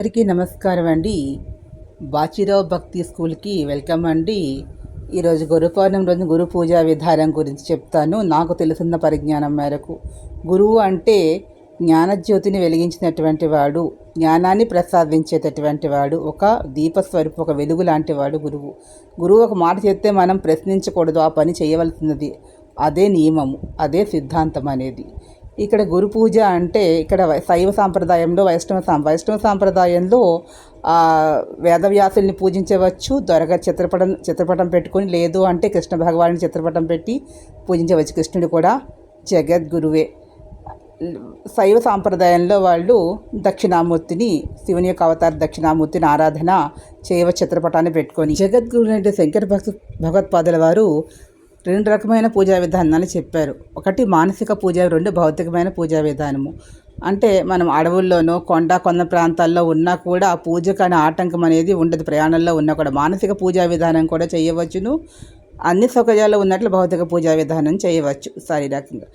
అందరికీ నమస్కారం అండి. బాచిరావు భక్తి స్కూల్కి వెల్కమ్ అండి. ఈరోజు గురు పౌర్ణమి రోజు గురు పూజా విధానం గురించి చెప్తాను. నాకు తెలిసిన పరిజ్ఞానం మేరకు. గురువు అంటే జ్ఞానజ్యోతిని వెలిగించినటువంటి వాడు జ్ఞానాన్ని ప్రసాదించేటటువంటి వాడు ఒక దీపస్వరూపు ఒక వెలుగు లాంటి వాడు గురువు. గురువు ఒక మాట చెప్తే మనం ప్రశ్నించకూడదు ఆ పని చేయవలసినది. అదే నియమము అదే సిద్ధాంతం అనేది. ఇక్కడ గురు పూజ అంటే ఇక్కడ శైవ సాంప్రదాయంలో వైష్ణవ సాం వైష్ణవ సాంప్రదాయంలో వేదవ్యాసుల్ని పూజించవచ్చు. దొరగా చిత్రపటం చిత్రపటం పెట్టుకొని లేదు అంటే కృష్ణ భగవాన్ని చిత్రపటం పెట్టి పూజించవచ్చు. కృష్ణుడు కూడా జగద్గురువే. శైవ సాంప్రదాయంలో వాళ్ళు దక్షిణామూర్తిని శివుని యొక్క అవతార దక్షిణామూర్తిని ఆరాధన చేయవ చిత్రపటాన్ని పెట్టుకొని. జగద్గురు అంటే శంకర భక్త భగవత్పాదుల వారు రెండు రకమైన పూజా విధానాలు చెప్పారు. ఒకటి మానసిక పూజ రెండు భౌతికమైన పూజా విధానము. అంటే మనం అడవుల్లోనో కొండ కొండ ప్రాంతాల్లో ఉన్నా కూడా పూజకు అనే ఆటంకం అనేది ఉండదు ప్రయాణంలో ఉన్నా కూడా. మానసిక పూజా విధానం కూడా చేయవచ్చును. అన్ని సౌకర్యాలు ఉన్నట్లు భౌతిక పూజా విధానం చేయవచ్చు శారీరకంగా.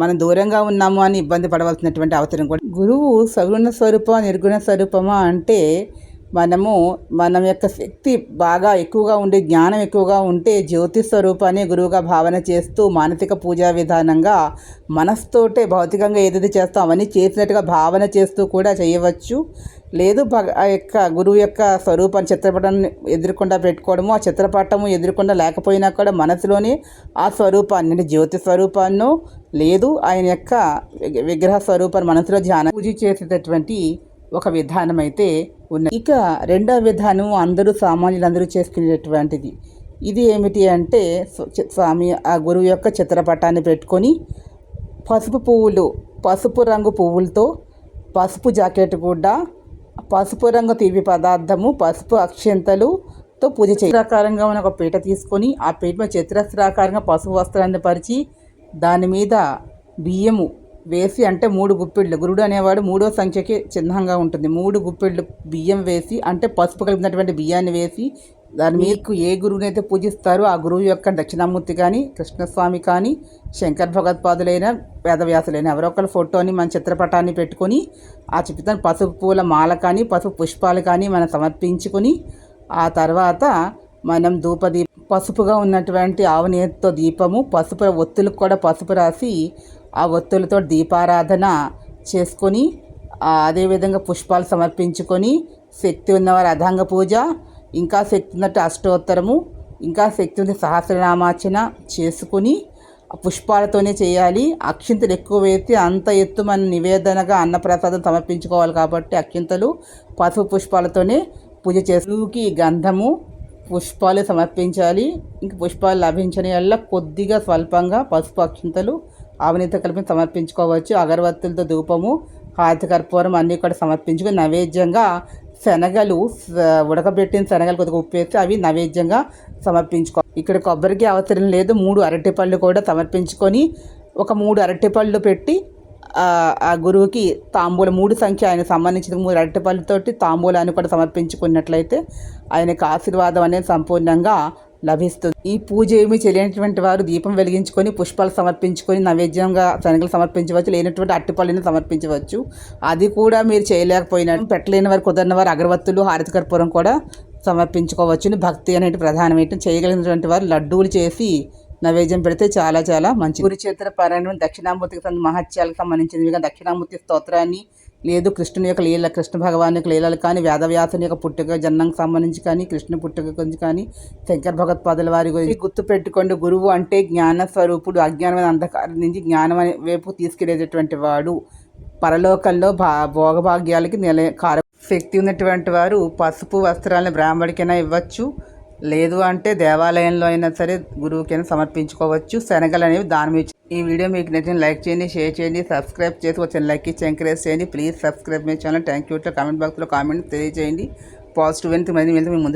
మనం దూరంగా ఉన్నాము అని ఇబ్బంది పడవలసినటువంటి అవసరం కూడా. గురువు సగుణ స్వరూప నిర్గుణ స్వరూపమా అంటే మనము మన యొక్క శక్తి బాగా ఎక్కువగా ఉండే జ్ఞానం ఎక్కువగా ఉంటే జ్యోతి స్వరూపాన్ని గురువుగా భావన చేస్తూ మానసిక పూజా విధానంగా మనస్తోటే భౌతికంగా ఏదైతే చేస్తాం అవన్నీ చేసినట్టుగా భావన చేస్తూ కూడా చేయవచ్చు. లేదు భగ ఆ యొక్క గురువు యొక్క స్వరూపాన్ని చిత్రపటాన్ని ఎదుర్కొండా పెట్టుకోవడము ఆ చిత్రపటము ఎదుర్కొండా లేకపోయినా కూడా మనసులోనే ఆ స్వరూపాన్ని అంటే జ్యోతి స్వరూపాన్ని లేదు ఆయన యొక్క విగ్రహ స్వరూపాన్ని మనసులో ధ్యానం పూజ చేసేటటువంటి ఒక విధానం అయితే ఉన్నాయి. ఇక రెండవ విధానం అందరూ సామాన్యులందరూ చేసుకునేటటువంటిది ఇది ఏమిటి అంటే స్వామి ఆ గురువు యొక్క చిత్రపటాన్ని పెట్టుకొని పసుపు పువ్వులు పసుపు రంగు పువ్వులతో పసుపు జాకెట్ గుడ్డ పసుపు రంగు తీపి పదార్థము పసుపు అక్షంతలుతో పూజ చిత్రాకారంగా ఉన్న ఒక పీట తీసుకొని ఆ పీట మీద చిత్రస్త్రాకారంగా పసుపు వస్త్రాన్ని పరిచి దాని మీద బియ్యము వేసి అంటే మూడు గుప్పిళ్ళు. గురుడు అనేవాడు మూడో సంఖ్యకి చిహ్నంగా ఉంటుంది. మూడు గుప్పిళ్ళు బియ్యం వేసి అంటే పసుపు కలిపినటువంటి బియ్యాన్ని వేసి దాని మీకు ఏ గురువునైతే పూజిస్తారో ఆ గురువు యొక్క దక్షిణామూర్తి కానీ కృష్ణస్వామి కానీ శంకర్ భగవత్పాదులైన వేదవ్యాసులైన ఎవరో ఒకరి ఫోటోని మన చిత్రపటాన్ని పెట్టుకొని ఆ చిత్రం పసుపు పూల మాల కానీ పసుపు పుష్పాలు కానీ మనం సమర్పించుకొని ఆ తర్వాత మనం ధూపదీప పసుపుగా ఉన్నటువంటి ఆవు దీపము పసుపు ఒత్తులకు కూడా పసుపు రాసి ఆ ఒత్తులతో దీపారాధన చేసుకొని అదేవిధంగా పుష్పాలు సమర్పించుకొని శక్తి ఉన్నవారు అధాంగ పూజ ఇంకా శక్తి ఉన్నట్టు అష్టోత్తరము ఇంకా శక్తి ఉంది సహస్రనామార్చన చేసుకుని పుష్పాలతోనే చేయాలి. అక్షింతలు ఎక్కువ వేస్తే అంత ఎత్తు మన నివేదనగా అన్నప్రసాదం సమర్పించుకోవాలి కాబట్టి అక్షింతలు పసుపు పుష్పాలతోనే పూజ చేసుకి గంధము పుష్పాలు సమర్పించాలి. ఇంక పుష్పాలు లభించని వల్ల కొద్దిగా స్వల్పంగా పసుపు అక్షింతలు ఆవనీత కలిపి సమర్పించుకోవచ్చు. అగరవత్తులతో ధూపము హారతి కర్పూరం అన్నీ కూడా సమర్పించుకొని నైవేద్యంగా శనగలు ఉడకబెట్టిన శనగలు కొద్దిగా ఉప్పు వేసి అవి నైవేద్యంగా సమర్పించుకో. ఇక్కడ కొబ్బరికి అవసరం లేదు. మూడు అరటిపళ్ళు కూడా సమర్పించుకొని ఒక మూడు అరటిపళ్ళు పెట్టి ఆ ఆ గురువుకి తాంబూలం మూడు సంఖ్య ఆయన సంబంధించిన మూడు అరటిపళ్ళతోటి తాంబూలాన్ని కూడా సమర్పించుకున్నట్లయితే ఆయనకు ఆశీర్వాదం అనేది సంపూర్ణంగా లభిస్తుంది ఈ పూజ ఏమి చేయలేనటువంటి వారు దీపం వెలిగించుకొని పుష్పాలు సమర్పించుకొని నైవేద్యంగా శనగలు సమర్పించవచ్చు లేనటువంటి అట్టిపళ్ళని సమర్పించవచ్చు. అది కూడా మీరు చేయలేకపోయినా పెట్టలేని వారు కుదరని వారు అగరవత్తులు హారతి కర్పూరం కూడా సమర్పించుకోవచ్చు భక్తి అనేది ప్రధానమైన చేయగలిగినటువంటి వారు లడ్డూలు చేసి నైవేద్యం పెడితే చాలా చాలా మంచి గురుచేత్ర పారాయణం దక్షిణామూర్తికి సంబంధించిన మహత్యాలకు సంబంధించినవిగా దక్షిణామూర్తి స్తోత్రాన్ని లేదు కృష్ణుని యొక్క లీల కృష్ణ భగవాన్ యొక్క లీలలు కానీ వేదవ్యాసుని యొక్క పుట్టుక జన్మంకి సంబంధించి కానీ కృష్ణ పుట్టుక గురించి కానీ శంకర భగవత్పాదుల వారి గురించి గుర్తు పెట్టుకోండి. గురువు అంటే జ్ఞాన స్వరూపుడు అజ్ఞానమైన అంధకారం నుంచి జ్ఞానం అనే వైపు తీసుకెళ్ళేటటువంటి వాడు. పరలోకంలో భా భోగభాగ్యాలకి నిల కార శక్తి ఉన్నటువంటి వారు పసుపు వస్త్రాలను బ్రాహ్మడికైనా ఇవ్వచ్చు. లేదు అంటే దేవాలయంలో అయినా సరే గురువుకైనా సమర్పించుకోవచ్చు. శనగలు అనేవి దానం మీద ఈ వీడియో మీకు నచ్చిన లైక్ చేయండి షేర్ చేయండి సబ్స్క్రైబ్ చేసి వచ్చిన లైక్ ఇచ్చి ఎంకరేజ్ చేయండి. Please subscribe my channel. Thank you comment బాక్స్లో కామెంట్ తెలియజేయండి. పాజిటివ్ వెళ్తే మంది వెళ్తే మీ ముందు